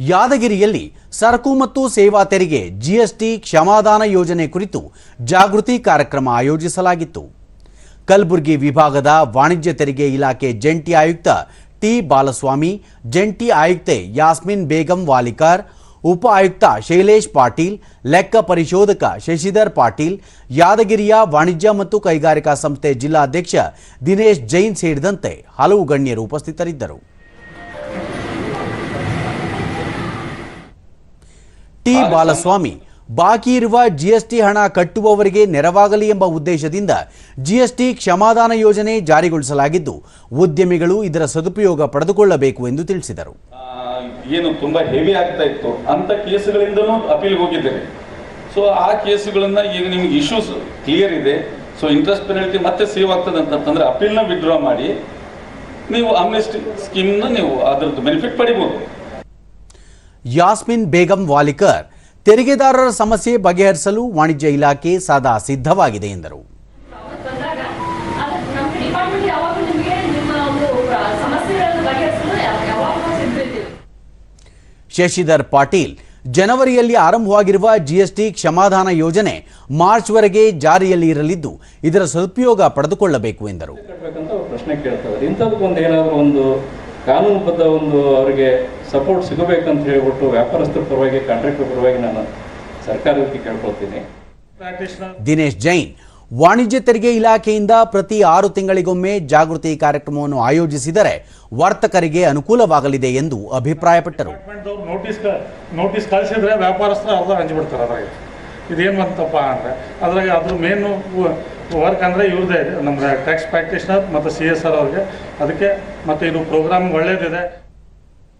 ಯಾದಗಿರಿಯಲ್ಲಿ ಸರಕು ಮತ್ತು ಸೇವಾ ತೆರಿಗೆ ಜಿಎಸ್ಟಿ ಕ್ಷಮಾದಾನ ಯೋಜನೆ ಕುರಿತು ಜಾಗೃತಿ ಕಾರ್ಯಕ್ರಮ ಆಯೋಜಿಸಲಾಗಿತ್ತು. ಕಲಬುರಗಿ ವಿಭಾಗದ ವಾಣಿಜ್ಯ ತೆರಿಗೆ ಇಲಾಖೆ ಜಂಟಿ ಆಯುಕ್ತ ಟಿ ಬಾಲಸ್ವಾಮಿ, ಜಂಟಿ ಆಯುಕ್ತೆ ಯಾಸ್ಮಿನ್ ಬೇಗಂ ವಾಲಿಕಾರ್, ಉಪ ಆಯುಕ್ತ ಶೈಲೇಶ್ ಪಾಟೀಲ್, ಲೆಕ್ಕ ಪರಿಶೋಧಕ ಶಶಿಧರ್ ಪಾಟೀಲ್, ಯಾದಗಿರಿಯ ವಾಣಿಜ್ಯ ಮತ್ತು ಕೈಗಾರಿಕಾ ಸಂಸ್ಥೆ ಜಿಲ್ಲಾಧ್ಯಕ್ಷ ದಿನೇಶ್ ಜೈನ್ ಸೇರಿದಂತೆ ಹಲವು ಗಣ್ಯರು ಉಪಸ್ಥಿತರಿದ್ದರು. ಟಿ ಬಾಲಸ್ವಾಮಿ. ಬಾಕಿ ಇರುವ ಜಿಎಸ್ಟಿ ಹಣ ಕಟ್ಟುವವರಿಗೆ ನೆರವಾಗಲಿ ಎಂಬ ಉದ್ದೇಶದಿಂದ ಜಿಎಸ್ಟಿ ಕ್ಷಮಾದಾನ ಯೋಜನೆ ಜಾರಿಗೊಳಿಸಲಾಗಿದ್ದು, ಉದ್ಯಮಿಗಳು ಇದರ ಸದುಪಯೋಗ ಪಡೆದುಕೊಳ್ಳಬೇಕು ಎಂದು ತಿಳಿಸಿದರು. ಏನು ತುಂಬಾ ಹೆವಿ ಆಗ್ತಾ ಇತ್ತು. ಅಂತ ಕೇಸುಗಳಿಂದಲೂ ಅಪೀಲ್ಗೆ ಹೋಗಿದ್ದೇನೆ. ಸೊ ಆ ಕೇಸುಗಳನ್ನ ಈಗ ನಿಮ್ಗೆ ಇಶ್ಯೂಸ್ ಕ್ಲಿಯರ್ ಇದೆ. ಸೊ ಇಂಟ್ರೆಸ್ಟ್ ಪೆನಾಲ್ಟಿ ಮತ್ತೆ ಸೇವ್ ಆಗ್ತದೆ ಅಂತಂದ್ರೆ ಅಪೀಲ್ನ ವಿಡ್ರಾ ಮಾಡಿ, ನೀವು ಅಮ್ನೆಸ್ಟಿ ಸ್ಕೀಮ್ನ ನೀವು ಅದರದ್ದು ಬೆನಿಫಿಟ್ ಪಡಿಬೋದು. ಯಾಸ್ಮಿನ್ ಬೇಗಂ ವಾಲಿಕರ್ ತೆರಿಗೆದಾರರ ಸಮಸ್ಯೆ ಬಗೆಹರಿಸಲು ವಾಣಿಜ್ಯ ಇಲಾಖೆ ಸದಾ ಸಿದ್ಧವಾಗಿದೆ ಎಂದರು. ಶಶಿಧರ್ ಪಾಟೀಲ್ ಜನವರಿಯಲ್ಲಿ ಆರಂಭವಾಗಿರುವ ಜಿಎಸ್ಟಿ ಕ್ಷಮಾದಾನ ಯೋಜನೆ ಮಾರ್ಚ್ವರೆಗೆ ಜಾರಿಯಲ್ಲಿ ಇರಲಿದ್ದು ಇದರ ಸದುಪಯೋಗ ಪಡೆದುಕೊಳ್ಳಬೇಕು ಎಂದರು. ಪ್ರಶ್ನೆ ಕೇಳ್ತಾರೆ ಇಂಥದಕ್ಕೊಂದು ಏನಾದರೂ ಒಂದು ಕಾನೂನುಬದ್ಧ ಒಂದು ಅವರಿಗೆ ಸಪೋರ್ಟ್ ಸಿಗಬೇಕಂತ ಹೇಳಿಬಿಟ್ಟು ವ್ಯಾಪಾರಸ್ಥರ ಪರವಾಗಿ ಕಾಂಟ್ರಾಕ್ಟರ್ ಪರವಾಗಿ ನಾನು ಸರ್ಕಾರಕ್ಕೆ ಕೇಳ್ಕೊಳ್ತೀನಿ. ದಿನೇಶ್ ಜೈನ್ ವಾಣಿಜ್ಯ ತೆರಿಗೆ ಇಲಾಖೆಯಿಂದ ಪ್ರತಿ ಆರು ತಿಂಗಳಿಗೊಮ್ಮೆ ಜಾಗೃತಿ ಕಾರ್ಯಕ್ರಮವನ್ನು ಆಯೋಜಿಸಿದರೆ ವರ್ತಕರಿಗೆ ಅನುಕೂಲವಾಗಲಿದೆ ಎಂದು ಅಭಿಪ್ರಾಯಪಟ್ಟರು. ನೋಟಿಸ್ ನೋಟಿಸ್ ಕಳಿಸಿದ್ರೆ ವ್ಯಾಪಾರಸ್ಥರು ಅರ್ಧ ಹಂಚಿಬಿಡ್ತಾರೆ ಅದ್ರಾಗ. ಇದೇನು ಬಂತಪ್ಪ ಅಂದರೆ ಅದ್ರಾಗ ಅದ್ರ ಮೇನು ವರ್ಕ್ ಅಂದರೆ ಇವ್ರದೇ ಇದೆ. ನಮ್ಮ ಟ್ಯಾಕ್ಸ್ ಪ್ರಾಕ್ಟೀಷನರ್ ಮತ್ತು ಸಿ ಎಸ್ ಆರ್ ಅವ್ರಿಗೆ. ಅದಕ್ಕೆ ಮತ್ತು ಇದು ಪ್ರೋಗ್ರಾಮ್ ಒಳ್ಳೇದಿದೆ.